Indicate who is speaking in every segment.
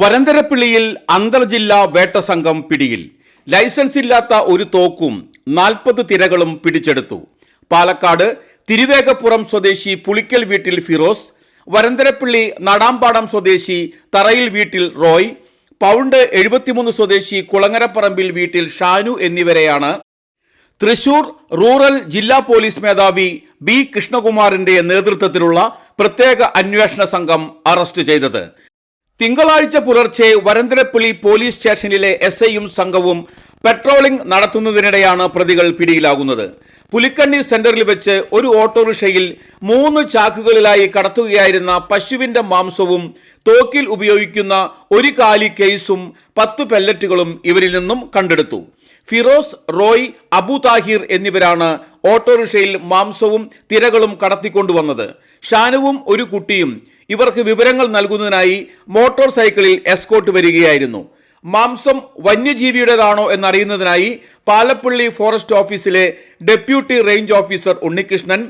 Speaker 1: വരന്തരപ്പിള്ളിയിൽ അന്തർജില്ലാ വേട്ട സംഘം പിടിയിൽ. ലൈസൻസ് ഇല്ലാത്ത ഒരു തോക്കും നാൽപ്പത് തിരകളും പിടിച്ചെടുത്തു. പാലക്കാട് തിരുവേഗപ്പുറം സ്വദേശി പുളിക്കൽ വീട്ടിൽ ഫിറോസ് വരന്തരപ്പിള്ളി നടാമ്പാടം സ്വദേശി തറയിൽ വീട്ടിൽ റോയ് പൗണ്ട് എഴുപത്തിമൂന്ന് സ്വദേശി കുളങ്ങരപ്പറമ്പിൽ വീട്ടിൽ ഷാനു എന്നിവരെയാണ്. തൃശൂർ റൂറൽ ജില്ലാ പോലീസ് മേധാവി ബി കൃഷ്ണകുമാറിന്റെ നേതൃത്വത്തിലുള്ള പ്രത്യേക അന്വേഷണ സംഘം അറസ്റ്റ് ചെയ്തത്. തിങ്കളാഴ്ച പുലർച്ചെ വരന്തരപ്പുലി പോലീസ് സ്റ്റേഷനിലെ എസ് ഐയും സംഘവും പെട്രോളിംഗ് നടത്തുന്നതിനിടെയാണ് പ്രതികൾ പിടിയിലാകുന്നത്. പുലിക്കണ്ണി സെന്ററിൽ വെച്ച് ഒരു ഓട്ടോറിക്ഷയിൽ മൂന്ന് ചാക്കുകളിലായി കടത്തുകയായിരുന്ന പശുവിന്റെ മാംസവും തോക്കിൽ ഉപയോഗിക്കുന്ന ഒരു കാലി കേസും പത്ത് പെല്ലറ്റുകളും ഇവരിൽ നിന്നും കണ്ടെടുത്തു. ഫിറോസ് റോയ് അബു താഹിർ എന്നിവരാണ് ഓട്ടോറിക്ഷയിൽ മാംസവും തിരകളും കടത്തിക്കൊണ്ടുവന്നത്. ഷാനുവും ഒരു കുട്ടിയും ഇവർക്ക് വിവരങ്ങൾ നൽകുന്നതിനായി മോട്ടോർ സൈക്കിളിൽ എസ്കോട്ട് വരികയായിരുന്നു. മാംസം വന്യജീവിയുടേതാണോ എന്നറിയുന്നതിനായി പാലപ്പള്ളി ഫോറസ്റ്റ് ഓഫീസിലെ deputy range officer Unnikrishnan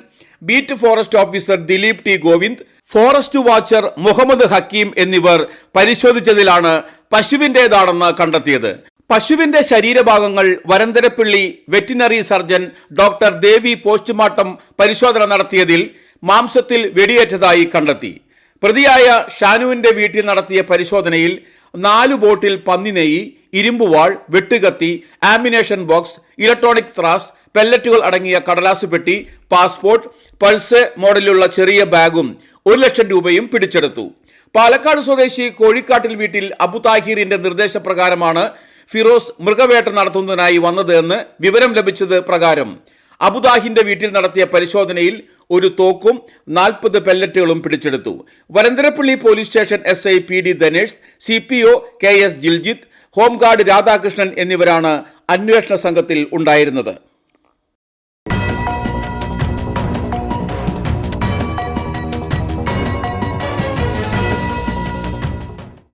Speaker 1: beat forest officer Dileep T Govind forest watcher Muhammad Hakeem എന്നിവർ പരിശോധിച്ചതിലാണ് പശുവിന്റെതാണെന്ന് കണ്ടെത്തിയത്. പശുവിന്റെ ശരീരഭാഗങ്ങൾ Varantharappilly veterinary surgeon doctor Devi postmortem പരിശോധന നടത്തിയതിൽ മാംസത്തിൽ വെടിയേറ്റതായി കണ്ടെത്തി. പ്രതിയായ ഷാനുവിന്റെ വീട്ടിൽ നടത്തിയ പരിശോധനയിൽ നാല് ബോട്ടിൽ പന്നിനെയ്യ് ഇരുമ്പുവാൾ വെട്ടുകത്തി ആമിനേഷൻ ബോക്സ് ഇലക്ട്രോണിക് ത്രാസ് പെല്ലറ്റുകൾ അടങ്ങിയ കടലാസ് പെട്ടി പാസ്പോർട്ട് പൾസ് മോഡലുള്ള ചെറിയ ബാഗും ഒരു ലക്ഷം രൂപയും പിടിച്ചെടുത്തു. പാലക്കാട് സ്വദേശി കോഴിക്കാട്ടിൽ വീട്ടിൽ അബു താഹിറിന്റെ നിർദ്ദേശപ്രകാരമാണ് ഫിറോസ് മൃഗവേട്ട നടത്തുന്നതിനായി വന്നത് എന്ന് വിവരം ലഭിച്ചത് പ്രകാരം. അബുദാഹിന്റെ വീട്ടിൽ നടത്തിയ പരിശോധനയിൽ ഒരു തോക്കും നാൽപ്പത് പെല്ലറ്റുകളും പിടിച്ചെടുത്തു. Varantharappilly police station S I P D Dhanesh C P O K S Jiljith home guard Radhakrishnan എന്നിവരാണ് അന്വേഷണ സംഘത്തിൽ ഉണ്ടായിരുന്നത്.